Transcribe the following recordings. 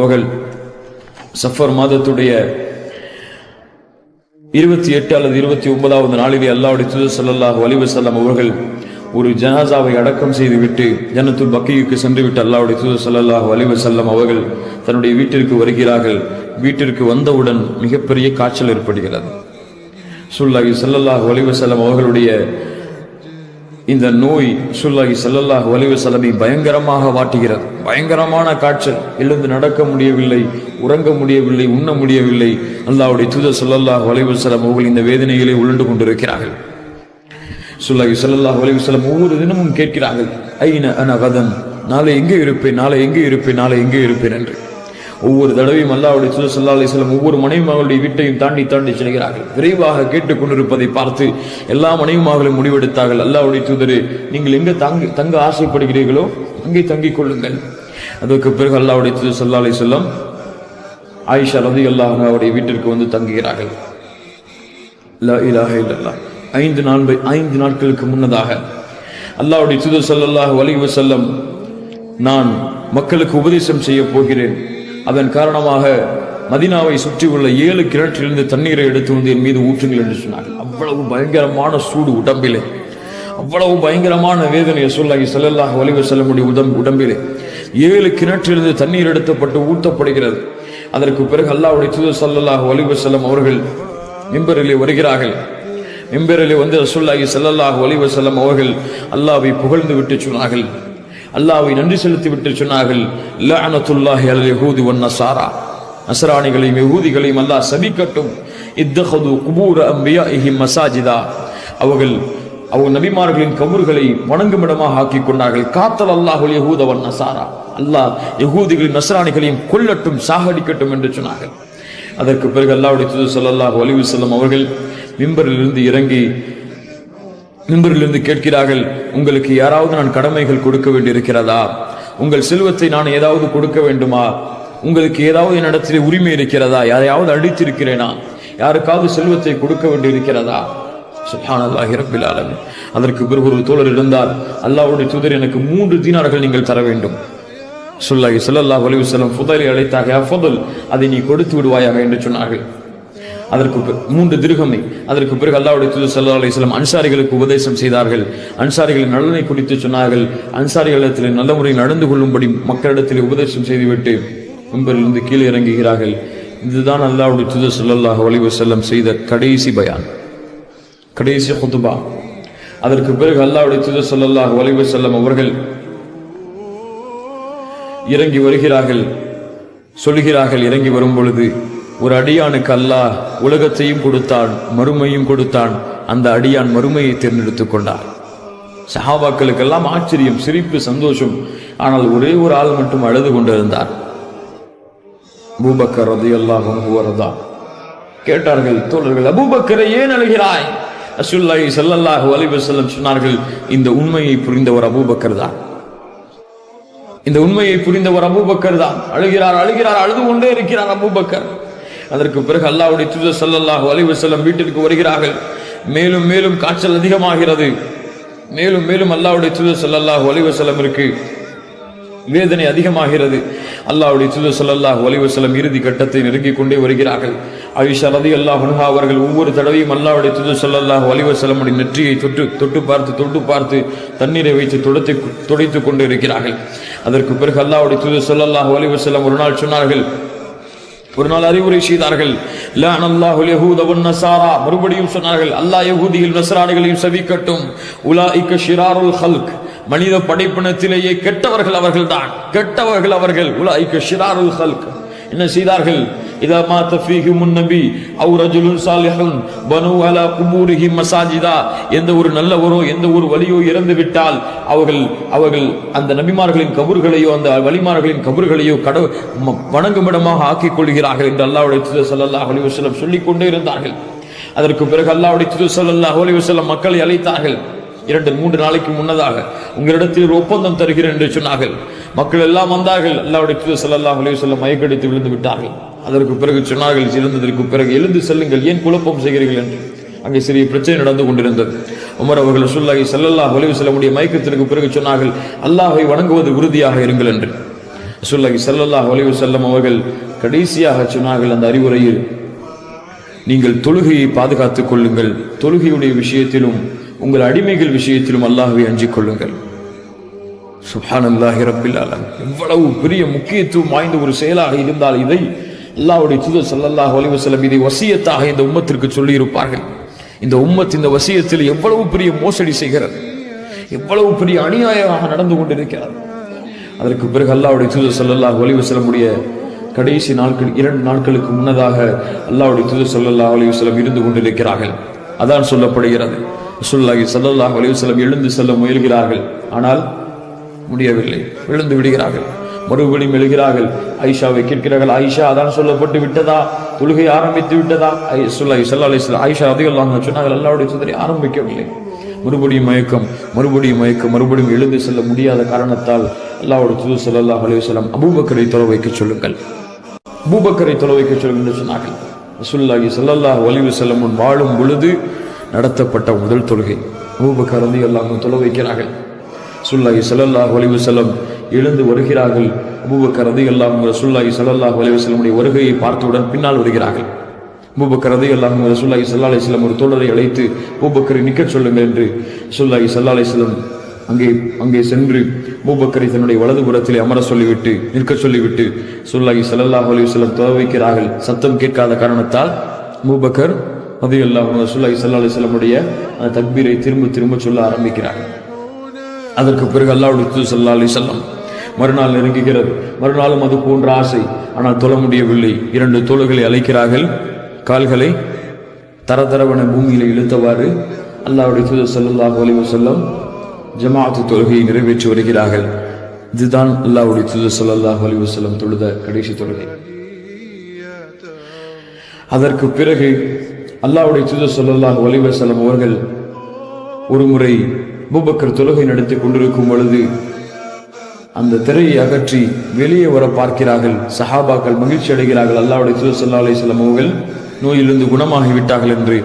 அவர்கள் சஃபர் மாதத்துடைய இருபத்தி எட்டு அல்லது இருபத்தி ஒன்பதாவது நாளிலே அல்லாவுடைய துது ஸல்லல்லாஹு வலிவு வஸல்லம் அவர்கள் ஒரு ஜனாசாவை அடக்கம் செய்துவிட்டு ஜன்னத்துல் பக்கியுக்கு சென்றுவிட்டு அல்லாவுடைய துது ஸல்லல்லாஹு வலிவு வஸல்லம் அவர்கள் தன்னுடைய வீட்டிற்கு வருகிறார்கள். வீட்டிற்கு வந்தவுடன் மிகப்பெரிய காய்ச்சல் ஏற்படுகிறது. சுல்லாஹி ஸல்லல்லாஹு வலிவு வஸல்லம் அவர்களுடைய இந்த நோய் சுல்லாஹி ஸல்லல்லாஹு வலிவு செலவை பயங்கரமாக வாட்டுகிறது. பயங்கரமான காய்ச்சல். எழுந்து நடக்க முடியவில்லை உறங்க முடியவில்லை உண்ண முடியவில்லை. அல்லாவுடைய தூத ஸல்லல்லாஹு வலிவு வஸல்லம் அவர்கள் இந்த வேதனைகளை உழண்டு கொண்டிருக்கிறார்கள். சுல்லாஹி ஸல்லல்லாஹு வலிவு வஸல்லம் ஒவ்வொரு தினமும் கேட்கிறார்கள் ஐன அன கதன்? நாளை எங்கே இருப்பேன்? நாளை எங்கே இருப்பேன்? நாளை எங்கே இருப்பேன்? என்று. ஒவ்வொரு தடவையும் அல்லாவுடைய சுத சல்லா அலைஹி ஒவ்வொரு ஒவ்வொரு மகளுடைய வீட்டையும் தாண்டி தாண்டி செல்கிறார்கள். விரைவாக கேட்டுக் கொண்டிருப்பதை பார்த்து எல்லா மனைவிமார்களும் முடிவெடுத்தார்கள். அல்லாவுடைய தூதரே நீங்கள் எங்க தங்க தங்க ஆசைப்படுகிறீர்களோ அங்கே தங்கிக் கொள்ளுங்கள். அதற்கு பிறகு அல்லாவுடைய தூதர் சல்லா அலைஹி வஸல்லம் ஆயிஷா ரதி அல்லாஹ் அவருடைய வீட்டிற்கு வந்து தங்குகிறார்கள். ஐந்து நாள் ஐந்து நாட்களுக்கு முன்னதாக அல்லாவுடைய தூதர் சல்லாஹ் வலிவு செல்லம் நான் மக்களுக்கு உபதேசம் செய்ய போகிறேன். அதன் காரணமாக மதினாவை சுற்றியுள்ள ஏழு கிணற்றிலிருந்து தண்ணீரை எடுத்து வந்து என் மீது ஊற்றுங்கள் என்று சொன்னார்கள். அவ்வளவு பயங்கரமான சூடு உடம்பிலே. அவ்வளவு பயங்கரமான வேதனையை சொல்லாகி வலிவு செல்ல முடியும் உடம் உடம்பிலே. ஏழு கிணற்றிலிருந்து தண்ணீர் எடுத்தப்பட்டு ஊற்றப்படுகிறது. அதற்கு பிறகு அல்லாவுடைய தூது ஸல்லல்லாஹு வலிவு செல்லம் அவர்கள் மிம்பரிலே வருகிறார்கள். மிம்பரிலே வந்து ரசூல்லாகி செல்லல்லாஹ் வலிவு செல்லம் அவர்கள் அல்லாவை புகழ்ந்து விட்டு சொன்னார்கள். அல்லாவை நன்றி செலுத்தி விட்டு சொன்னார்கள் லஅனத்துல்லாஹி அலல் யஹூதி வன் சாரா நஸ்ரானிகளையும் யஹூதிகளையும் அல்லாஹ் சபிக்கட்டும். இத்தஹது குபூர் அம்பியாஇஹிம் மசாஜிதா. அவர்கள் அவங்க நபிமார்களின் கபூர்களை வணங்கும் இடமாக ஆக்கி கொண்டார்கள். காத்தல் அல்லாஹுல் யஹூத வன்ன நசாரா. அல்லாஹ் யஹூதிகளின் நசராணிகளையும் கொல்லட்டும் சாகடிக்கட்டும் என்று சொன்னார்கள். அதற்கு பிறகு அல்லாவுடைய துது ஸல்லல்லாஹு அலைஹி செல்லும் அவர்கள் மிம்பரிலிருந்து இறங்கி மிம்பரிலிருந்து கேட்கிறார்கள் உங்களுக்கு யாராவது நான் கடமைகள் கொடுக்க வேண்டியிருக்கிறதா? உங்கள் செல்வத்தை நான் ஏதாவது கொடுக்க வேண்டுமா? உங்களுக்கு ஏதாவது என்னிடத்தில் உரிமை இருக்கிறதா? யாரையாவது அடித்திருக்கிறேனா? யாருக்காவது செல்வத்தை கொடுக்க வேண்டியிருக்கிறதா? சுப்ஹானல்லாஹி ரப்பில் ஆலமீன். அதற்கு பிறகு ஒரு தோழர் இருந்தால் அல்லாவுடைய தூதர் எனக்கு மூன்று தீனார்கள் நீங்கள் தர வேண்டும். சொல்லாஹி ஸல்லல்லாஹு அலைஹி செல்லும் புதலை அழைத்தாக யா அதை நீ கொடுத்து விடுவாயாக? என்று சொன்னார்கள். அதற்கு மூன்று திருகமை. அதற்கு பிறகு அல்லாவுடைய தூது சல்லா அலிஸ்லாம் அன்சாரிகளுக்கு உபதேசம் செய்தார்கள். அன்சாரிகளின் நலனை குறித்து சொன்னார்கள். அன்சாரிகளிடத்தில் நல்ல முறையில் நடந்து கொள்ளும்படி மக்களிடத்தில் உபதேசம் செய்துவிட்டு முன்பிலிருந்து கீழே இறங்குகிறார்கள். இதுதான் அல்லாவுடைய தூது சல்லாஹ் அலைஹி செய்த கடைசி பயான். கடைசி ஹுதுபா அதற்கு பிறகு அல்லாவுடைய தூது சல்லாஹ் அலைஹி அவர்கள் இறங்கி வருகிறார்கள் சொல்கிறார்கள் இறங்கி வரும் பொழுது ஒரு அடியானுக்கு அல்லாஹ் உலகத்தையும் கொடுத்தான் மறுமையும் கொடுத்தான். அந்த அடியான் மறுமையை தேர்ந்தெடுத்துக் கொண்டார் சஹாபாக்களுக்கெல்லாம் ஆச்சரியம் சிரிப்பு சந்தோஷம். ஆனால் ஒரே ஒரு ஆள் மட்டும் அழுது கொண்டிருந்தார் பூபக்கர் அது அன்ஹு வரதா. கேட்டார்கள் தோழர்கள் அபூபக்கரை ஏன் அழுகிறாய்? அசுல்லாஹி ஸல்லல்லாஹு வலிபு செல்லம் சொன்னார்கள் இந்த உண்மையை புரிந்தவர் அபூபக்கர் தான். இந்த உண்மையை புரிந்தவர் அபூபக்கர் தான். அழுகிறார் அழுகிறார் அழுது கொண்டே இருக்கிறார் அபூபக்கர். அதற்கு பிறகு அல்லாவுடைய தூதர் ஸல்லல்லாஹு அலைவு செல்லம் வீட்டிற்கு வருகிறார்கள். மேலும் மேலும் காய்ச்சல் அதிகமாகிறது. மேலும் மேலும் அல்லாவுடைய தூதர் சல்லல்லாஹு அலைவு செல்லம் இருக்கு. வேதனை அதிகமாகிறது. அல்லாவுடைய தூதர் ஸல்லல்லாஹு அலைஹி இறுதி கட்டத்தை நெருங்கிக் கொண்டே வருகிறார்கள். ஆயுஷா ரதி அல்லாஹ் அன்ஹா அவர்கள் ஒவ்வொரு தடவையும் அல்லாவுடைய தூதர் ஸல்லல்லாஹு அலைஹி நெற்றியை தொட்டு தொட்டு பார்த்து தொட்டு பார்த்து தண்ணீரை வைத்து துடைத்து துடைத்து கொண்டு இருக்கிறார்கள் அதற்கு பிறகு அல்லாவுடைய தூதர் ஸல்லல்லாஹு அலைஹி ஒரு நாள் சொன்னார்கள் ஒரு நாள் அறிவுரை செய்தார்கள். லான் யஹூத வன் நஸாரா மறுபடியும் சொன்னார்கள் அல்லாஹ் யஹூதிகள் நஸ்ரானிகளையும் உலா உலாயிக்க ஷிராருல் ஹல்க். மனித படைப்பினத்திலேயே கெட்டவர்கள் அவர்கள்தான். கெட்டவர்கள் அவர்கள். உலாயிக்க ஷிராருல் ஹல்க். என்ன செய்தார்கள்? இதா مات فيهم நபி أو رجل صالح பனு على குபூரிஹி மசாஜிதா எந்த ஒரு நல்லவரோ எந்த ஒரு வலியோ இறந்து விட்டால் அவர்கள் அவர்கள் அந்த நபிமார்களின் கபர்களையோ அந்த வலிமார்களின் கபர்களையோ கட வணங்குமிடமாக ஆக்கிக் கொள்கிறார்கள் என்று அல்லாவுடைய தூதர் ஸல்லல்லாஹு அலைஹி சொல்லிக் கொண்டே இருந்தார்கள். அதற்கு பிறகு அல்லாவுடைய தூதர் ஸல்லல்லாஹு அலைஹி மக்களை அழைத்தார்கள். இரண்டு மூன்று நாளைக்கு முன்னதாக உங்களிடத்தில் ஒரு ஒப்பந்தம் தருகிறேன் என்று சொன்னார்கள். மக்கள் எல்லாம் வந்தார்கள். அல்லாவுடைய தூதர் ஸல்லல்லாஹு மயக்கடித்து விழுந்து விட்டார்கள். அதற்கு பிறகு சொன்னார்கள் சிறந்ததற்கு பிறகு எழுந்து செல்லுங்கள். ஏன் குழப்பம் செய்கிறீர்கள்? என்று. அங்கே சிறிய பிரச்சனை நடந்து கொண்டிருந்தது. உமர் அவர்கள் ரசூலுல்லாஹி ஸல்லல்லாஹு அலைஹி வஸல்லமுடைய மயக்கத்திற்கு பிறகு சொன்னார்கள் அல்லாஹை வணங்குவது உறுதியாக இருங்கள் என்று. சொல்லாகி செல்லல்லா ஒலிவு செல்லம் அவர்கள் கடைசியாக சொன்னார்கள் அந்த அறிவுரையில் நீங்கள் தொழுகையை பாதுகாத்துக் கொள்ளுங்கள். தொழுகையுடைய விஷயத்திலும் உங்கள் அடிமைகள் விஷயத்திலும் அல்லாஹுவை அஞ்சிக் கொள்ளுங்கள். சுப்ஹானல்லாஹி ரப்பில் ஆலமீன். எவ்வளவு பெரிய முக்கியத்துவம் வாய்ந்த ஒரு செயலாக இருந்தால் இதை அல்லாவுடைய தூதர் ஸல்லல்லாஹு அலைஹி இதை வசியத்தாக இந்த உம்மத்திற்கு சொல்லியிருப்பார்கள். இந்த உம்மத் இந்த வசியத்தில் எவ்வளவு பெரிய மோசடி செய்கிறது. எவ்வளவு பெரிய அநியாயமாக நடந்து கொண்டிருக்கிறது. அதற்கு பிறகு அல்லாவுடைய தூதர் ஸல்லல்லாஹு அலைஹி கடைசி நாட்கள் இரண்டு நாட்களுக்கு முன்னதாக அல்லாவுடைய தூதர் ஸல்லல்லாஹு அலைஹி இருந்து கொண்டிருக்கிறார்கள். அதான் சொல்லப்படுகிறது. ரசூலுல்லாஹி ஸல்லல்லாஹு அலைஹி எழுந்து செல்ல முயல்கிறார்கள். ஆனால் முடியவில்லை. எழுந்து விடுகிறார்கள். மறுபடியும் எழுகிறார்கள். ஐஷாவை கேட்கிறார்கள். ஐஷா அதான் சொல்லப்பட்டு விட்டதா? தொழுகை ஆரம்பித்து விட்டதா? ஐ- சல்லா ஸல்லல்லாஹு ஐஷா ரதியல்லாஹு அன்ஹா சொன்னார்கள். அல்லாஹ்வுடைய ஆரம்பிக்கவில்லை. மறுபடியும் மயக்கம் மறுபடியும் மயக்கம் மறுபடியும் எழுந்து செல்ல முடியாத காரணத்தால் அல்லாவோட தூதர் சல்லாஹ் அலைஹி அபூபக்கரை தொலை வைக்க சொல்லுங்கள். அபூபக்கரை தொலை வைக்க சொல்லுங்கள் என்று சொன்னார்கள். ரசூலுல்லாஹி சல்லாஹ் அலிவசலம் முன் வாழும் பொழுது நடத்தப்பட்ட முதல் தொழுகை. அபூபக்கர் ரலியல்லாஹு அன்ஹு தொலை வைக்கிறார்கள். சுல்லாஹி ஸல்லல்லாஹு அலைஹி செல்லம் எழுந்து வருகிறார்கள். அபூபக்கர் ரலியல்லாஹு அன்ஹு ரசூலுல்லாஹி ஸல்லல்லாஹு வலிவு வஸல்லமுடைய வருகையை பார்த்தவுடன் பின்னால் வருகிறார்கள். அபூபக்கர் ரலியல்லாஹு அன்ஹு ரசூலுல்லாஹி ஸல்லல்லாஹு அலைஹி வஸல்லம் ஒரு தோழரை அழைத்து அபூபக்கரை நிற்கச் சொல்லுங்கள் என்று சுல்லாஹி சல்லா அலி செல்லம் அங்கே அங்கே சென்று மூபக்கரை தன்னுடைய வலதுபுறத்திலே அமர சொல்லிவிட்டு நிற்க சொல்லிவிட்டு ரசூலுல்லாஹி ஸல்லல்லாஹு அலி செல்லம் தொலை வைக்கிறார்கள். சத்தம் கேட்காத காரணத்தால் மூபக்கர் அது அன்ஹு ரசூலுல்லாஹி சல்லா அலைஹி அந்த தக்பீரை திரும்ப திரும்ப சொல்ல ஆரம்பிக்கிறார்கள் அதற்கு பிறகு அல்லாவுடைய தூ சல்லா அலைஹி வஸல்லம் மறுநாள் நெருங்குகிறது. மறுநாளும் அது போன்ற ஆசை. ஆனால் தொழ முடியவில்லை. இரண்டு தோள்களை அழைக்கிறார்கள். கால்களை தரதரவன பூமியில இழுத்தவாறு அல்லாஹ்வுடைய தூதர் ஸல்லல்லாஹு அலி வஸல்லம் ஜமாஅத்து தொழுகையை நிறைவேற்றி வருகிறார்கள். இதுதான் அல்லாவுடைய தூதர் ஸல்லல்லாஹு அலி வஸல்லம் தொழுத கடைசி தொழுகை. அதற்கு பிறகு அல்லாவுடைய சுது சொல்லலாம் ஒலிவசலம் வஸல்லம் அவர்கள் ஒருமுறை பூபக்கர் தொழுகை நடத்தி கொண்டிருக்கும் பொழுது அந்த திரையை அகற்றி வெளியே வர பார்க்கிறார்கள். சஹாபாக்கள் மகிழ்ச்சி அடைகிறார்கள். அல்லாவுடைய சுது சொல்லா அலைஹி அவர்கள் நோயிலிருந்து குணமாகி விட்டார்கள் என்று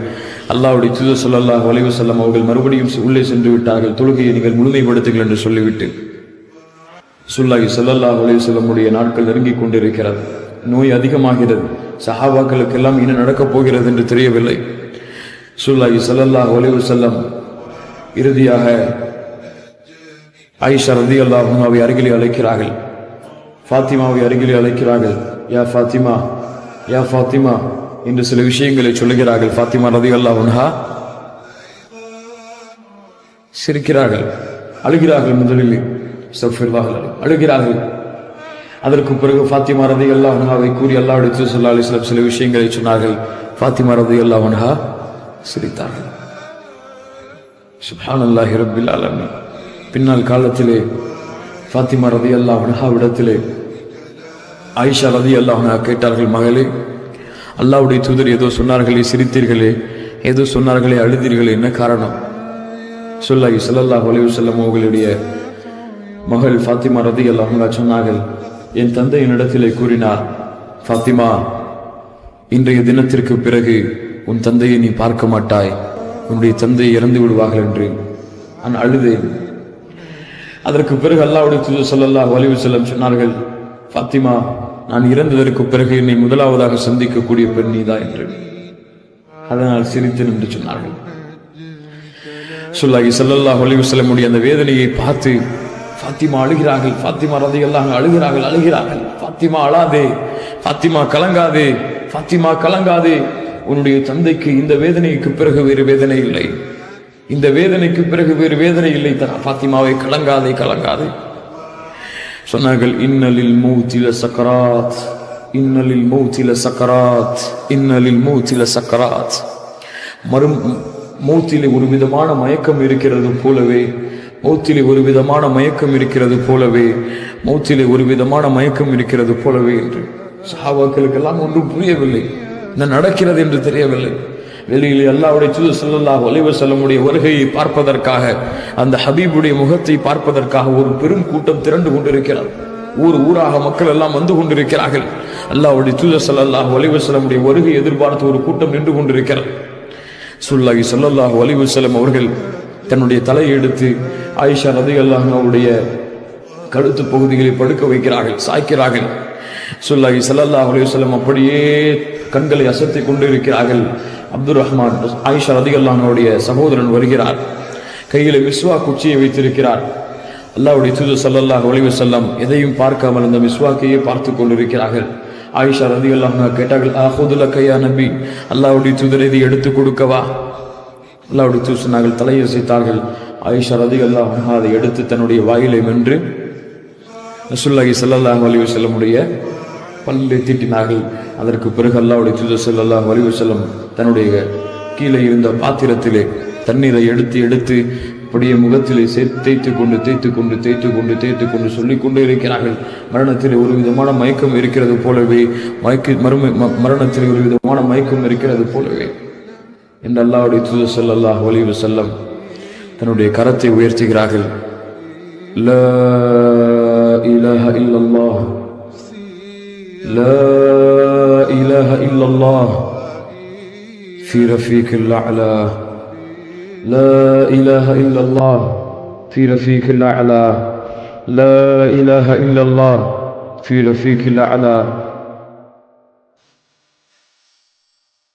அல்லாவுடைய சுது சொல்லல்லாஹ் ஒலிவசல்லம் அவர்கள் மறுபடியும் உள்ளே சென்று விட்டார்கள். தொழுகையை நீங்கள் முழுமைப்படுத்துங்கள் என்று சொல்லிவிட்டு சுல்லாஹி ஸல்லல்லாஹு அலைஹி நாட்கள் நெருங்கிக் கொண்டிருக்கிறது. நோய் அதிகமாகிறது. சஹாபாக்களுக்கெல்லாம் என்ன நடக்கப் போகிறது என்று தெரியவில்லை. சுல்லாஹி சல்லாஹ் ஒலிவு செல்லம் இறுதியாக ஆயிஷா ரதி அல்லாஹாவை அருகிலே அழைக்கிறார்கள். ஃபாத்திமாவை அருகிலே அழைக்கிறார்கள். யா ஃபாத்திமா யா ஃபாத்திமா என்று சில விஷயங்களை சொல்லுகிறார்கள். ஃபாத்திமா ரதி அல்லாஹா சிரிக்கிறார்கள். அழுகிறார்கள் முதலில் அழுகிறார்கள். அதற்கு பிறகு ஃபாத்திமா ரதி அல்லா அன்ஹாவை கூறி அல்லா தூதர் ஸல்லல்லாஹு அலைஹி சில விஷயங்களை சொன்னார்கள். ஃபாத்திமா ரதி அல்லா அன்ஹா சிரித்தார்கள். சுப்ஹானல்லாஹி ரப்பில் அலமி பின்னால் காலத்திலே ஃபாத்திமா ரதி அல்லாஹ் அன்ஹாவிடத்திலே ஆயிஷா ரதி அல்லாஹ் அன்ஹா கேட்டார்கள் மகளே அல்லாஹ்வுடைய தூதர் ஏதோ சொன்னார்களே சிரித்தீர்களே ஏதோ சொன்னார்களே அழுதீர்களே என்ன காரணம்? சொல்லாஹி ஸல்லல்லாஹு அலைஹி வஸல்லம் உங்களுடைய மகள் ஃபாத்திமா ரதி அல்லாஹ் சொன்னார்கள் என் தந்தை என்னிடத்திலே கூறினார் ஃபாத்திமா இன்றைய தினத்திற்கு பிறகு உன் தந்தையை நீ பார்க்க மாட்டாய். உன்னுடைய தந்தையை இறந்து விடுவார்கள் என்று நான் அழுதேன். அதற்கு பிறகு அல்லாவுடைய தூதர் சொல்லல்லா வலிவு செல்லம் சொன்னார்கள் ஃபாத்திமா நான் இறந்ததற்கு பிறகு என்னை முதலாவதாக சந்திக்கக்கூடிய பெண் நீதான் என்று. அதனால் சிரித்து நின்று சொன்னார்கள். சொல்லாகி வலிவு செல்ல முடிய அந்த வேதனையை பார்த்து ஃபாத்திமா அழுகிறார்கள். ஃபாத்திமா ரதியல்லாஹு அழுகிறார்கள் அழுகிறார்கள். ஃபாத்திமா அழாதே ஃபாத்திமா கலங்காதே ஃபாத்திமா கலங்காதே. உன்னுடைய தந்தைக்கு இந்த வேதனைக்கு பிறகு வேறு வேதனை இல்லை. இந்த வேதனைக்கு பிறகு வேறு வேதனை இல்லை. தரா ஃபாத்திமாவை கலங்காதே கலங்காதே. சொன்னார்கள் இன்னலில் மூத்தில சக்கராத் இன்னலில் மூத்தில சக்கராத் இன்னலில் மூத்தில சக்கராத். மறு மூத்திலே ஒரு விதமான மயக்கம் இருக்கிறது போலவே மௌத்திலே ஒரு விதமான மயக்கம் இருக்கிறது போலவே மௌத்திலே ஒரு விதமான மயக்கம் இருக்கிறது போலவே என்று சஹாபாக்களுக்கெல்லாம் ஒன்றும் புரியவில்லை. என்ன நடக்கிறது என்று தெரியவில்லை. வெளியில் அல்லாவுடைய தூது ஸல்லல்லாஹு அலைஹி செல்லமுடைய வருகையை பார்ப்பதற்காக அந்த ஹபீபுடைய முகத்தை பார்ப்பதற்காக ஒரு பெரும் கூட்டம் திரண்டு கொண்டிருக்கிறார். ஊர் ஊராக மக்கள் எல்லாம் வந்து கொண்டிருக்கிறார்கள். அல்லாவுடைய தூத ஸல்லல்லாஹு அலைஹி செல்லமுடைய வருகை எதிர்பார்த்து ஒரு கூட்டம் நின்று கொண்டிருக்கிறார் சுல்லாஹி ஸல்லல்லாஹு அலைஹி செல்லம் அவர்கள் தன்னுடைய தலையை எடுத்து ஆயிஷா ரதி அவருடைய கழுத்து பகுதிகளை படுக்க வைக்கிறார்கள் சாய்க்கிறார்கள். சொல்லாஹி ஸல்லல்லாஹு அலைஹி அப்படியே கண்களை அசத்தி கொண்டு இருக்கிறார்கள் அப்துல் ரஹ்மான் ஆயிஷா ரதிகல்லானுடைய சகோதரன் வருகிறார். கையில் மிஸ்வா குச்சியை வைத்திருக்கிறார். அல்லாவுடைய தூது சல்லல்லாஹ் ஒளிவு செல்லம் எதையும் பார்க்காமல் அந்த மிஸ்வாக்கையே பார்த்து கொண்டிருக்கிறார்கள். ஆயிஷா ரதிகல்லாஹு கேட்டார்கள் ஆஹுதுல கையா நம்பி அல்லாவுடைய தூதர் இதை எடுத்து கொடுக்கவா? அல்லாவுடைய தூதர் சொன்னார்கள் தலையசைத்தார்கள் ஆயிஷா ரதிகல்லாஹு அதை எடுத்து தன்னுடைய வாயிலை வென்று ரசூலுல்லாஹி ஸல்லல்லாஹு அலைஹி செல்லமுடைய பல்லை தீட்டினார்கள். அதற்கு பிறகு அல்லாவுடைய தூதர் ஸல்லல்லாஹு வலிவு வஸல்லம் தன்னுடைய கீழே இருந்த பாத்திரத்திலே தண்ணீரை எடுத்து எடுத்து அப்படியே முகத்திலே சே தேய்த்து கொண்டு தேய்த்து கொண்டு தேய்த்து கொண்டு தேய்த்து கொண்டு சொல்லிக் கொண்டு இருக்கிறார்கள். மரணத்தில் ஒரு விதமான மயக்கம் இருக்கிறது போலவே மயக்க மறுமை ம- மரணத்தில் ஒரு விதமான மயக்கம் இருக்கிறது போலவே. إن الله ورسوله صلى الله عليه وسلم تنودي كرتي ويرتي غراكل لا إله إلا الله لا إله إلا الله في رفيق الأعلى لا إله إلا الله في رفيق الأعلى لا إله إلا الله في رفيق الأعلى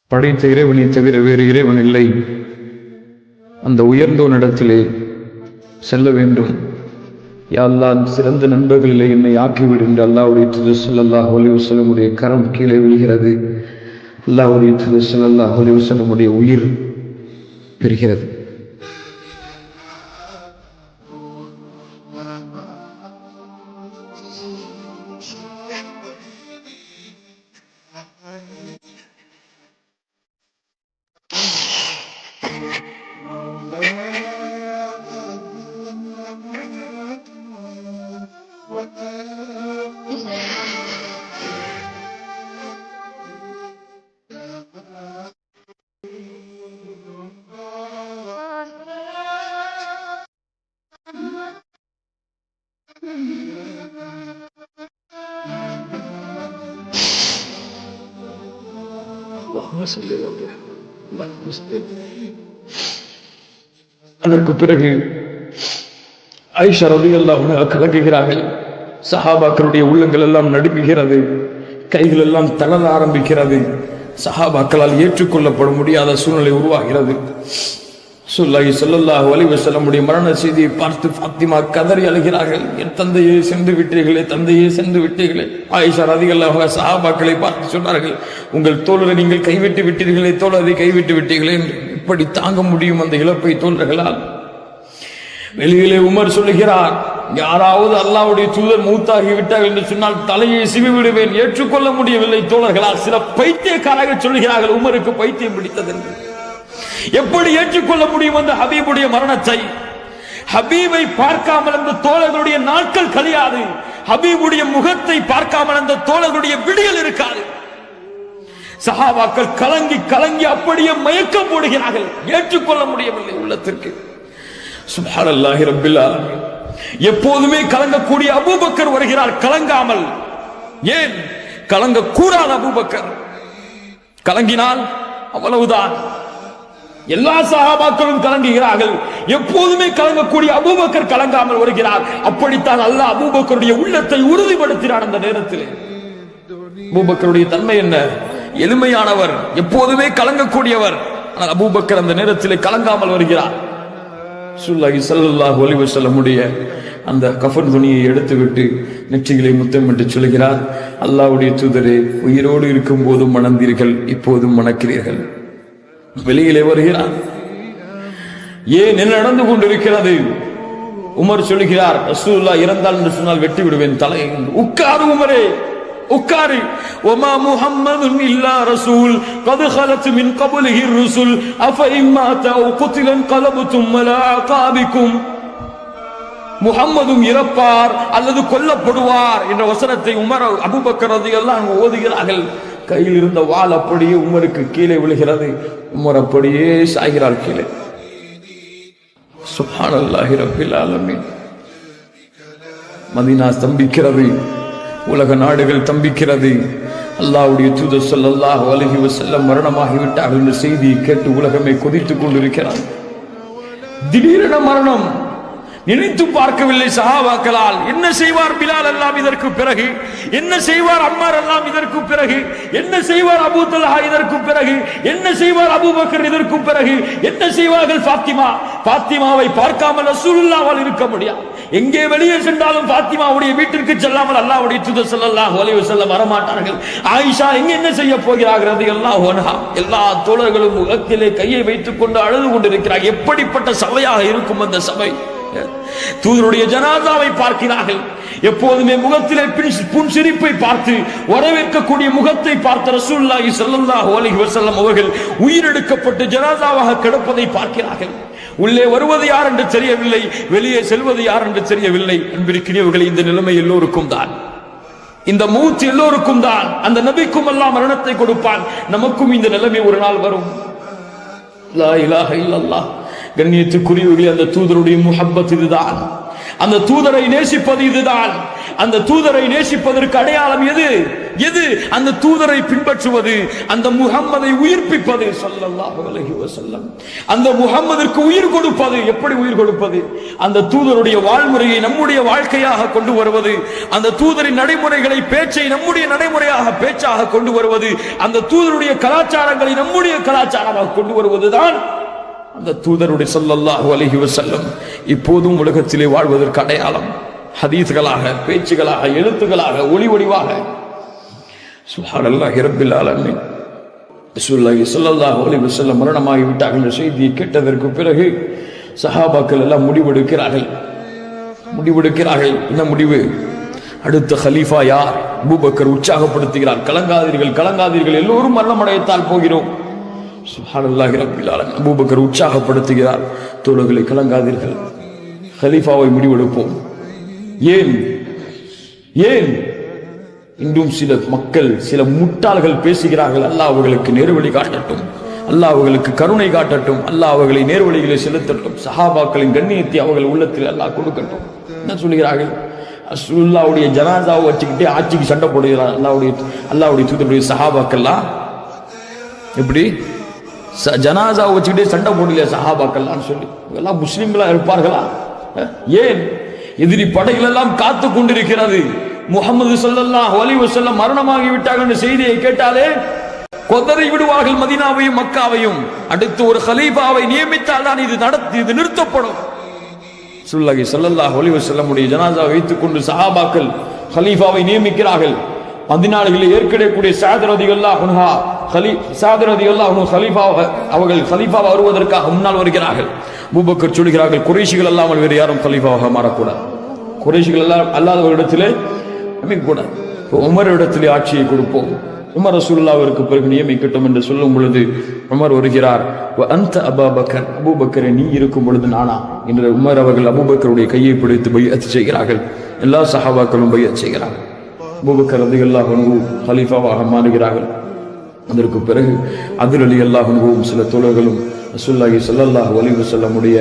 படைத்த இறைவனை தவிர வேறு இறைவன் இல்லை. அந்த உயர்ந்தோனிடத்திலே செல்ல வேண்டும். யா சிறந்த நண்பர்களிலே என்னை ஆக்கிவிடும் என்று அல்லாவுடைய திரு ஸல்லல்லாஹு அலைஹி கரம் கீழே விழுகிறது. அல்லாவுடைய திரு ஸல்லல்லாஹு அலைஹி உயிர் பெறுகிறது. அதற்கு பிறகு ஐஷா ரலியல்லாஹு கலங்குகிறார்கள். சஹாபாக்களுடைய உள்ளங்கள் எல்லாம் நடுங்குகிறது. கைகள் எல்லாம் தளர ஆரம்பிக்கிறது. சஹாபாக்களால் ஏற்றுக்கொள்ளப்பட முடியாத சூழ்நிலை உருவாகிறது. சுல்லாஹ் சொல்லல்லாஹ் வலிவு செல்ல வஸல்லமுடைய மரண செய்தியை பார்த்து ஃபாத்திமா கதறி அழுகிறார்கள். என் தந்தையே சென்று விட்டீர்களே தந்தையே சென்று விட்டீர்களே. ஆயிஷா ரதிகல்லாஹு சஹாபாக்களை பார்த்து சொன்னார்கள் உங்கள் தோழரை நீங்கள் கைவிட்டு விட்டீர்களே தோழரை கைவிட்டு விட்டீர்களே என்று. இப்படி தாங்க முடியும் அந்த இழப்பை தோழர்களால். வெளியிலே உமர் சொல்லுகிறார் யாராவது அல்லாவுடைய தூதர் மூத்தாகி விட்டார்கள் என்று சொன்னால் தலையை சிவி விடுவேன் ஏற்றுக்கொள்ள முடியவில்லை. தோழர்களால் சில பைத்தியக்காரர்கள் சொல்லுகிறார்கள் உமருக்கு பைத்தியம் பிடித்தது என்று. எப்படி ஏற்றுக்கொள்ள முடியும் அந்த ஹபீபுடைய மரணத்தை? ஹபீபை பார்க்காமல் அந்த தோழர்களுடைய நாட்கள் கழியாது. ஹபீபுடைய முகத்தை பார்க்காமல் அந்த தோழர்களுடைய விடியல் இருக்காது. சஹாபாக்கள் கலங்கி கலங்கி அப்படியே மயக்கம் போடுகிறார்கள். ஏற்றுக்கொள்ள முடியவில்லை உள்ளத்திற்கு. சுப்ஹானல்லாஹி ரப்பில் எப்போதுமே கலங்கக்கூடிய அபூபக்கர் வருகிறார். கலங்காமல். ஏன்? கலங்க அபூபக்கர். கலங்கினால் அவ்வளவுதான். எல்லா சகாபாக்களும் கலங்குகிறார்கள். எப்போதுமே கலங்கக்கூடிய அபூபக்கர் கலங்காமல் வருகிறார். அப்படித்தான் அல்லாஹ் அபூபக்கருடைய உள்ளத்தை உறுதிப்படுத்தினார் அந்த நேரத்தில். அபூபக்கருடைய தன்மை என்ன? எளிமையானவர் எப்போதுமே கலங்கக்கூடியவர். ஆனால் அபூபக்கர் அந்த நேரத்தில் கலங்காமல் வருகிறார். சுல்லாஹி சல்லாஹ் ஒலிவு செல்லமுடைய அந்த கஃன் துணியை எடுத்துவிட்டு நெற்றிகளை முத்தமிட்டு சொல்கிறார் அல்லாஹ்வுடைய தூதரே உயிரோடு இருக்கும் போதும் மணந்தீர்கள் இப்போதும் மணக்கிறீர்கள். வெளியிலே வருகிறார். ஏன் என்ன நடந்து கொண்டிருக்கிறது? உமர் சொல்லுகிறார் ரசூல்லா இறந்தால் என்று சொன்னால் வெட்டி விடுவேன் தலை உட்காரு உமரே உட்காரு. ஒமா முஹம்மதும் இல்லா ரசூல் கது ஹலத்து மின் கபுலிஹி ருசுல் அஃப இம்மாத்தா குத்திலன் கலபுத்தும் மலா காபிக்கும் முகம்மதும் இறப்பார் அல்லது கொல்லப்படுவார் என்ற வசனத்தை உமர் அபுபக்கர் எல்லாம் ஓதுகிறார்கள். கையில் இருந்த வாள் அப்படியே உமருக்கு கீழே விழுகிறது. உமர் அப்படியே சாய்கிறார் கீழே. சுப்ஹானல்லாஹி ரப்பில் ஆலமீன். மதீனா ஸ்தம்பிக்கிறது. உலக நாடுகள் தம்பிக்கிறது அல்லாவுடைய தூதர் ஸல்லல்லாஹு அலைஹி செல்ல மரணமாகிவிட்டார்கள் என்ற செய்தியை கேட்டு உலகமே கொதித்துக் கொண்டிருக்கிறார். திடீரென மரணம். நினைத்து பார்க்கவில்லை சஹாபாக்களால். என்ன செய்வார் பிலால் எல்லாம் இதற்கு பிறகு? என்ன செய்வார் அம்மார் எல்லாம் இதற்கு பிறகு? என்ன செய்வார் அபு தலஹா இதற்கு பிறகு? என்ன செய்வார் அபூபக்கர் இதற்கு பிறகு? என்ன செய்வார்கள் பாத்திமா பாத்திமாவை பார்க்காமல் ரசூலுல்லாவால் இருக்க முடியாது. எங்கே வெளியே சென்றாலும் பாத்திமாவுடைய வீட்டிற்கு செல்லாமல் அல்லாவுடைய துத ஸல்லல்லாஹு ஒலிவு செல்ல வரமாட்டார்கள். ஆயிஷா எங்க என்ன செய்ய போகிறார்கள் எல்லாம் ஒன்ஹா எல்லா தோழர்களும் முகத்திலே கையை வைத்துக் கொண்டு அழுது கொண்டிருக்கிறார். எப்படிப்பட்ட சபையாக இருக்கும் அந்த சபை? தூதருடைய ஜனாதாவை பார்க்கிறார்கள். எப்போதுமே முகத்திலே பின் புன்சிரிப்பை பார்த்து வரவேற்கக்கூடிய முகத்தை பார்த்த ரசூல்லாஹி ஸல்லல்லாஹு அலஹி வசல்லம் அவர்கள் உயிரெடுக்கப்பட்டு ஜனாதாவாக கிடப்பதை பார்க்கிறார்கள். உள்ளே வருவது யார் என்று தெரியவில்லை வெளியே செல்வது யார் என்று தெரியவில்லை. அன்பிருக்கிறவர்கள் இந்த நிலைமை எல்லோருக்கும் தான். இந்த மூச்சு எல்லோருக்கும் தான். அந்த நபிக்கும் எல்லாம் மரணத்தை கொடுப்பான். நமக்கும் இந்த நிலைமை ஒரு நாள் வரும். லா இலாஹ இல்லல்லாஹ். கண்ணியத்துக்குரியவர்களே அந்த தூதருடைய முஹப்பத் இதுதான். அந்த தூதரை நேசிப்பது இதுதான். அந்த தூதரை நேசிப்பதற்கு அடையாளம் எது? எது? அந்த தூதரை பின்பற்றுவது அந்த முகம்மதை உயிர்ப்பிப்பது ஸல்லல்லாஹு அலைஹி வஸல்லம். அந்த முகம்மதிற்கு உயிர் கொடுப்பது எப்படி உயிர் கொடுப்பது? அந்த தூதருடைய வாழ்முறையை நம்முடைய வாழ்க்கையாக கொண்டு வருவது அந்த தூதரின் நடைமுறைகளை பேச்சை நம்முடைய நடைமுறையாக பேச்சாக கொண்டு வருவது அந்த தூதருடைய கலாச்சாரங்களை நம்முடைய கலாச்சாரமாக கொண்டு வருவதுதான் அந்த தூதருடைய சொல்லல்லாஹு அலஹி வசல்லம் இப்போதும் உலகத்திலே வாழ்வதற்கு அடையாளம். ஹதீஸ்களாக பேச்சுகளாக எழுத்துக்களாக ஒளி ஒளிவாக. சுப்ஹானல்லாஹி ரப்பில் ஆலமீன். ரசூலுல்லாஹி ஸல்லல்லாஹு அலைஹி வஸல்லம் மரணமாகி விட்டார்கள் என்ற செய்தியை கேட்டதற்கு பிறகு சஹாபாக்கள் எல்லாம் முடிவெடுக்கிறார்கள். முடிவெடுக்கிறார்கள். என்ன முடிவு? அடுத்த ஹலீஃபா யார்? பூபக்கர் உற்சாகப்படுத்துகிறார். கலங்காதீர்கள் கலங்காதீர்கள். எல்லோரும் மரணமடையத்தான் போகிறோம். சுப்ஹானல்லாஹி அபூபக்கர் உற்சாகப்படுத்துகிறார். தோழர்களை கலங்காதீர்கள். ஹலீஃபாவை முடிவெடுப்போம். ஏன்? ஏன்? இன்றும் சில மக்கள் சில முட்டாள்கள் பேசுகிறார்கள். அல்லாஹ் அவர்களுக்கு நேர்வழி காட்டட்டும். அல்லாஹ் அவர்களுக்கு கருணை காட்டட்டும். அல்லாஹ் அவர்களை நேர்வழிகளை செலுத்தட்டும். சஹாபாக்களின் கண்ணியத்தை அவர்கள் உள்ளத்தில் அல்லாஹ் கொடுக்கட்டும். என்ன சொல்கிறார்கள்? அசுல்லாவுடைய ஜனாதாவை வச்சுக்கிட்டே ஆட்சிக்கு சண்டை போடுகிறார். அல்லாவுடைய அல்லாவுடைய தூதருடைய சஹாபாக்கள்லாம். எப்படி? ஜனாசாவை வச்சுக்கிட்டே சண்டை போடலையா சஹாபாக்கள்லாம் சொல்லி? இதெல்லாம் முஸ்லீம்களா இருப்பார்களா? ஏன்? எதிரி படைகள் எல்லாம் காத்து கொண்டிருக்கிறது. முகமது ஸல்லல்லாஹு அலைஹி வஸல்லம் மரணமாகி விட்டாங்க என்ற செய்தியை கேட்டாலே கொதறி விடுவார்கள் மதீனாவையும் மக்காவையும். அடுத்து ஒரு ஹலீஃபாவை நியமித்தால் தான் இது நடத்தி இது நிறுத்தப்படும். சுல்லாஹி ஸல்லல்லாஹு அலைஹி வஸல்லமுடைய ஜனாசாவை வைத்துக்கொண்டு சஹாபாக்கள் ஹலீஃபாவை நியமிக்கிறார்கள். மதினாடுகளில் ஏற்கனவே கூடிய ரதியல்லாஹு ஹலி கலி சாத் ஹலீஃபா அவர்கள் ஹலீஃபா வருவதற்காக முன்னால் வருகிறார்கள். பூபக்கர் சொல்கிறார்கள் குறைஷிகள் அல்லாமல் வேறு யாரும் ஹலீஃபாவாக மாறக்கூடாது. குறைஷிகள் எல்லாம் அல்லாதவரிடத்திலே அமைக்கக்கூடாது இப்போ உமர் இடத்திலே ஆட்சியை கொடுப்போம். உமர் ரசூலுல்லாவிற்கு பிறகு நியமிக்கட்டும் என்று சொல்லும் பொழுது உமர் வருகிறார் அந்த அபாபக்கர். அபூபக்கரை நீ இருக்கும் பொழுது நானா? என்று உமர் அவர்கள் அபூபக்கருடைய கையை பிடித்து பையத்து செய்கிறார்கள். எல்லா சஹாபாக்களும் பையத் செய்கிறார்கள். அபூபக்கர் அதிகல்லாக ஹலீஃபாவாக மாறுகிறார்கள். அதற்கு பிறகு அதில் அலி அல்லாஹுவும் சில தோழர்களும் ரசூல்லாஹி சல்லல்லாஹ் அலைஹி செல்லமுடைய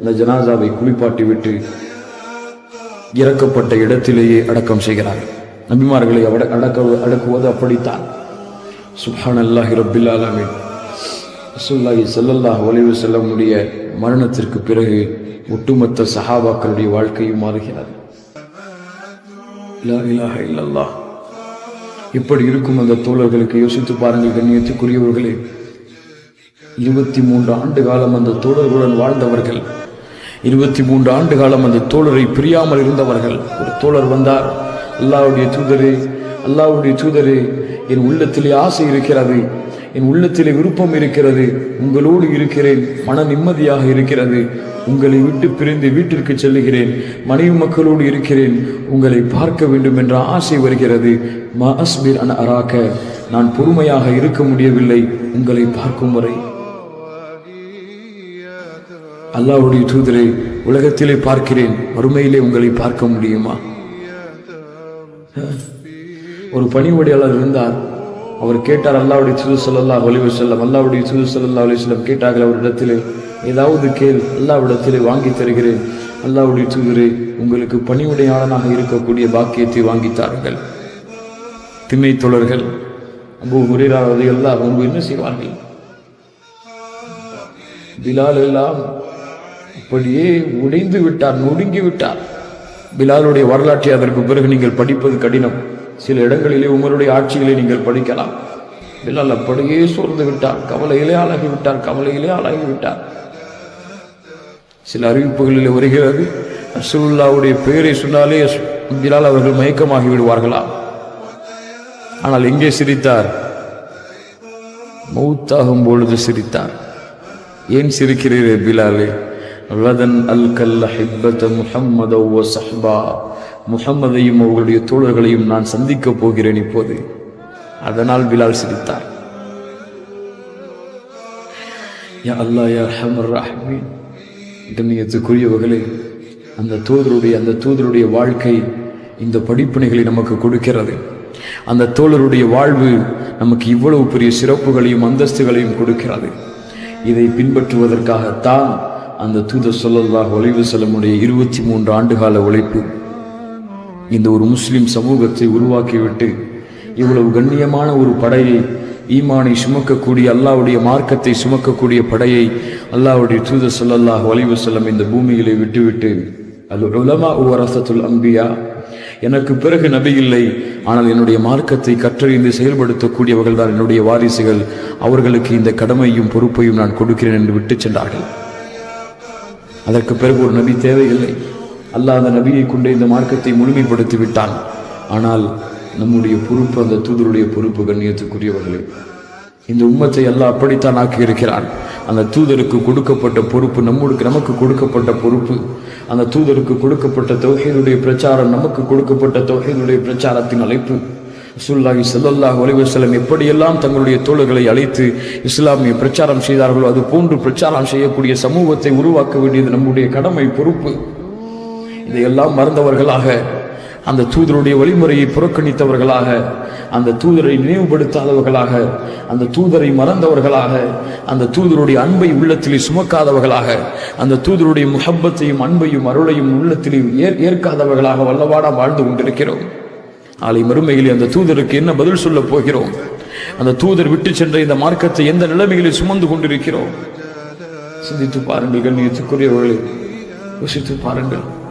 அந்த ஜனாசாவை குளிப்பாட்டி விட்டு இறக்கப்பட்ட இடத்திலேயே அடக்கம் செய்கிறார்கள் நபிமார்களை அட- அடக்க அடக்குவது அப்படித்தான். சுஹான் அல்லாஹி ரபில் ஆலமீன். ரசூலுல்லாஹி சல்லல்லாஹ் அலைஹி செல்லமுடைய மரணத்திற்கு பிறகு ஒட்டுமொத்த சஹாபாக்களுடைய வாழ்க்கையும் மாறுகிறது. லா இலாஹ இல்லல்லாஹ். இப்படி இருக்கும் அந்த தோழர்களுக்கு யோசித்து பாருங்கள் கண்ணியத்துக்குரியவர்களே. இருபத்தி மூன்று ஆண்டு காலம் அந்த தோழர்களுடன் வாழ்ந்தவர்கள். இருபத்தி மூன்று ஆண்டு காலம் அந்த தோழரை பிரியாமல் இருந்தவர்கள். ஒரு தோழர் வந்தார் அல்லாவுடைய தூதரே அல்லாவுடைய தூதரே என் உள்ளத்திலே ஆசை இருக்கிறது. என் உள்ளத்திலே விருப்பம் இருக்கிறது. உங்களோடு இருக்கிறேன். மன நிம்மதியாக இருக்கிறது. உங்களை விட்டு பிரிந்து வீட்டிற்கு செல்லுகிறேன். மனைவி மக்களோடு இருக்கிறேன். உங்களை பார்க்க வேண்டும் என்ற ஆசை வருகிறது. மா அஸ்பிர் அன் அராக்க நான் பொறுமையாக இருக்க முடியவில்லை. உங்களை பார்க்கும் வரை. அல்லாவுடைய தூதரை உலகத்திலே பார்க்கிறேன். வறுமையிலே உங்களை பார்க்க முடியுமா? ஒரு பணிவடையாளர் இருந்தார். அவர் கேட்டார் அல்லாவுடைய தூது சொல்லல்லா அலைஹி செல்லம் அல்லாவுடைய தூது சொல்லல்லா அலைஹி செல்லம் கேட்டார்கள் அவரிடத்திலே ஏதாவது கேள் அல்லாவிடத்திலே வாங்கி தருகிறேன். அல்லாவுடைய தூதரே உங்களுக்கு பணிவுடையாளனாக இருக்கக்கூடிய பாக்கியத்தை வாங்கித்தார்கள் தாருங்கள். திண்ணை தோழர்கள் அபூ ஹுரைரா ரலியல்லாஹு என்ன செய்வார்கள்? பிலால் எல்லாம் அப்படியே உடைந்து விட்டார் நொடுங்கி விட்டார். பிலாலுடைய வரலாற்றை அதற்கு பிறகு நீங்கள் படிப்பது கடினம். சில இடங்களிலே உங்களுடைய ஆட்சிகளை நீங்கள் படிக்கலாம். பிலால் அப்படியே சோர்ந்து விட்டார் கவலையிலே ஆளாகி விட்டார் கவலையிலே ஆளாகிவிட்டார் சில அறிவிப்புகளில் வருகிறது. அசுல்லாவுடைய பெயரை சொன்னாலே பிலால் அவர்கள் மயக்கமாகி விடுவார்களா? ஆனால் எங்கே சிரித்தார்? மௌத்தாகும் பொழுது சிரித்தார். ஏன் சிரிக்கிறீரே பிலாலே? வதன் அல் கல்ல ஹிப்பத் முஹம்மதோ சஹ்பா. முஹம்மதையும் அவர்களுடைய தோழர்களையும் நான் சந்திக்கப் போகிறேன் இப்போது. அதனால் பிலால் சிரித்தார். யா அல்லாஹ் யா கண்ணியத்துக்குரியவர்களே அந்த தூதருடைய அந்த தூதருடைய வாழ்க்கை இந்த படிப்பினைகளை நமக்கு கொடுக்கிறது. அந்த தோழருடைய வாழ்வு நமக்கு இவ்வளவு பெரிய சிறப்புகளையும் அந்தஸ்துகளையும் கொடுக்கிறது. இதை பின்பற்றுவதற்காகத்தான் அந்த தூதர் சொல்லல்லாஹ் ஒளிவு செல்லமுடைய இருபத்தி மூன்று ஆண்டுகால உழைப்பு இந்த ஒரு முஸ்லிம் சமூகத்தை உருவாக்கிவிட்டு இவ்வளவு கண்ணியமான ஒரு படையை ஈமானை சுமக்கக்கூடிய அல்லாவுடைய மார்க்கத்தை சுமக்கக்கூடிய படையை அல்லாவுடைய தூத சொல்லல்லாஹ் ஒளிவு செல்லம் இந்த பூமியிலே விட்டுவிட்டு அது உலமா உவரசத்துல் அம்பியா எனக்கு பிறகு நபி இல்லை ஆனால் என்னுடைய மார்க்கத்தை கற்றறிந்து செயல்படுத்தக்கூடியவர்கள் தான் என்னுடைய வாரிசுகள். அவர்களுக்கு இந்த கடமையும் பொறுப்பையும் நான் கொடுக்கிறேன் என்று விட்டு சென்றார்கள். அதற்கு பிறகு ஒரு நபி தேவையில்லை. அல்லாஹ் அந்த நபியை கொண்டே இந்த மார்க்கத்தை முழுமைப்படுத்தி விட்டான் ஆனால் நம்முடைய பொறுப்பு அந்த தூதருடைய பொறுப்பு கண்ணியத்துக்குரியவர்களே. இந்த உம்மத்தை எல்லாம் அப்படித்தான் ஆக்கி இருக்கிறான் அந்த தூதருக்கு கொடுக்கப்பட்ட பொறுப்பு நம்முடைய நமக்கு கொடுக்கப்பட்ட பொறுப்பு. அந்த தூதருக்கு கொடுக்கப்பட்ட தொகையினுடைய பிரச்சாரம் நமக்கு கொடுக்கப்பட்ட தொகையினுடைய பிரச்சாரத்தின் அழைப்பு. ரசூலுல்லாஹி ஸல்லல்லாஹு அலைஹி எப்படியெல்லாம் தங்களுடைய தோழர்களை அழைத்து இஸ்லாமிய பிரச்சாரம் செய்தார்களோ அது போன்று பிரச்சாரம் செய்யக்கூடிய சமூகத்தை உருவாக்க வேண்டியது நம்முடைய கடமை பொறுப்பு. இதையெல்லாம் மறந்தவர்களாக அந்த தூதருடைய வழிமுறையை புறக்கணித்தவர்களாக அந்த தூதரை நினைவுபடுத்தாதவர்களாக அந்த தூதரை மறந்தவர்களாக அந்த தூதருடைய அன்பை உள்ளத்திலே சுமக்காதவர்களாக அந்த தூதருடைய முகப்பத்தையும் அன்பையும் அருளையும் உள்ளத்திலே ஏற் ஏற்காதவர்களாக வல்லவாடா வாழ்ந்து கொண்டிருக்கிறோம். நாளை மறுமையில் அந்த தூதருக்கு என்ன பதில் சொல்ல போகிறோம்? அந்த தூதர் விட்டு சென்ற இந்த மார்க்கத்தை எந்த நிலைமைகளில் சுமந்து கொண்டிருக்கிறோம்? சிந்தித்து பாருங்கள் கண்ணியத்துக்குரியவர்களே யோசித்து பாருங்கள்.